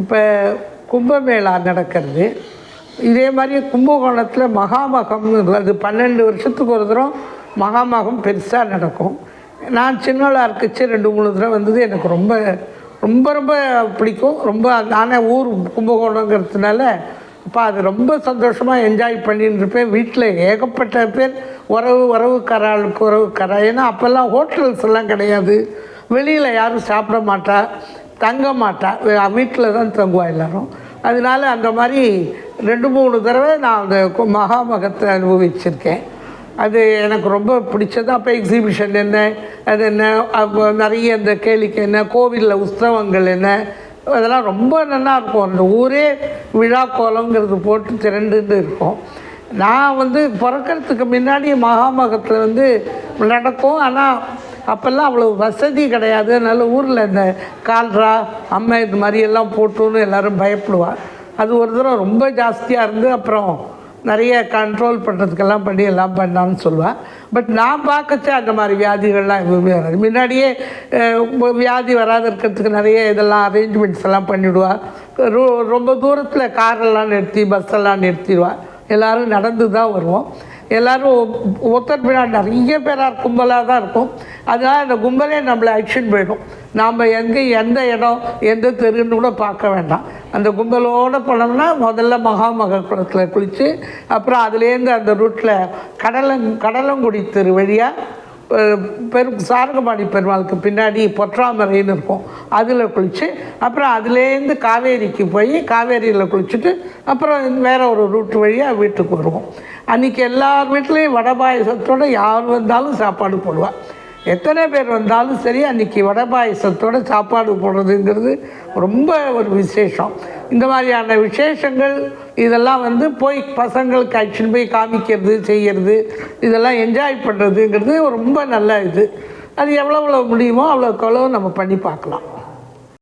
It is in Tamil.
இப்போ கும்பமேளா நடக்கிறது. இதே மாதிரி கும்பகோணத்தில் மகாமகம்னு அது பன்னெண்டு வருஷத்துக்கு ஒரு தரம் மகாமகம் பெருசாக நடக்கும். நான் சின்னவளாக இருக்கச்சு ரெண்டு மூணு தடவை வந்தது எனக்கு ரொம்ப ரொம்ப ரொம்ப பிடிக்கும். ரொம்ப நானே ஊர் கும்பகோணங்கிறதுனால அப்போ அது ரொம்ப சந்தோஷமாக என்ஜாய் பண்ணிட்டு இருப்பேன். வீட்டில் ஏகப்பட்ட பேர் உறவு உறவுக்காராளுக்கு உறவுக்காரா ஏன்னா அப்போல்லாம் ஹோட்டல்ஸ் எல்லாம் கிடையாது. வெளியில் யாரும் சாப்பிட மாட்டா. தங்க மாட்டா வீட்டில் தான் தங்குவா எல்லாரும். அதனால அந்த மாதிரி ரெண்டு மூணு தடவை நான் அந்த மகாமகத்தை அனுபவிச்சிருக்கேன். அது எனக்கு ரொம்ப பிடிச்சது. அப்போ எக்ஸிபிஷன் என்ன அது என்ன அப்போ நிறைய இந்த கேளிக்கை என்ன கோவிலில் உற்சவங்கள் என்ன அதெல்லாம் ரொம்ப நல்லா இருக்கும். அந்த ஊரே விழா கோலங்கிறது போட்டு திரண்டு இருக்கும். நான் வந்து பிறக்கறதுக்கு முன்னாடி மகாமகத்தில் வந்து நடக்கும். ஆனால் அப்போல்லாம் அவ்வளோ வசதி கிடையாது. அதனால் ஊரில் இந்த கால்ரா அம்மை இது மாதிரி எல்லாம் போட்டுன்னு எல்லோரும் பயப்படுவாள் அது ஒரு தடவை ரொம்ப ஜாஸ்தியாக இருந்து அப்புறம் நிறைய கண்ட்ரோல் பண்ணுறதுக்கெல்லாம் பண்ணி எல்லாம் பண்ணான்னு சொல்லுவாள் பட் நான் பார்க்கச்சே அந்த மாதிரி வியாதிகள்லாம் எதுவுமே வராது. முன்னாடியே வியாதி வராது இருக்கிறதுக்கு நிறைய இதெல்லாம் அரேஞ்ச்மெண்ட்ஸ் எல்லாம் பண்ணிவிடுவாள் ரொம்ப தூரத்தில் காரெல்லாம் நிறுத்தி பஸ்ஸெல்லாம் நிறுத்திடுவா. எல்லோரும் நடந்து தான் வருவோம். எல்லோரும் ஒருத்தர் பின்னாடி நிறைய பேராக கும்பலாக தான் இருக்கும். அதனால் அந்த கும்பலே நம்மளை அடிச்சுன்னு போயிடும். நாம் எங்கே எந்த இடம் எந்த தெருன்னு கூட பார்க்க வேண்டாம். அந்த கும்பலோடு போனோம்னா முதல்ல மகாமக குளத்தில் குளித்து அப்புறம் அதுலேருந்து அந்த ரூட்டில் கடலங் கடலங்குடி தெரு வழியாக பெரும் சாரங்கபாணி பெருமாளுக்கு பின்னாடி பொற்றாமரைன்னு இருக்கும். அதில் குளித்து அப்புறம் அதுலேருந்து காவேரிக்கு போய் காவேரியில் குளிச்சுட்டு அப்புறம் வேறு ஒரு ரூட் வழியாக வீட்டுக்கு வருவோம். அன்றைக்கி எல்லார் வீட்லேயும் வடை பாயசத்தோடு யார் வந்தாலும் சாப்பாடு போடுவாள் எத்தனை பேர் வந்தாலும் சரி அன்றைக்கி வடை பாயசத்தோடு சாப்பாடு போடுறதுங்கிறது ரொம்ப ஒரு விசேஷம். இந்த மாதிரியான விசேஷங்கள் இதெல்லாம் வந்து போய் பசங்களுக்கு ஆக்சுவலி போய் காமிக்கிறது செய்கிறது இதெல்லாம் என்ஜாய் பண்ணுறதுங்கிறது ரொம்ப நல்ல இது. அது எவ்வளோ எவ்வளோ முடியுமோ அவ்வளோக்கு அவ்வளோ நம்ம பண்ணி பார்க்கலாம்.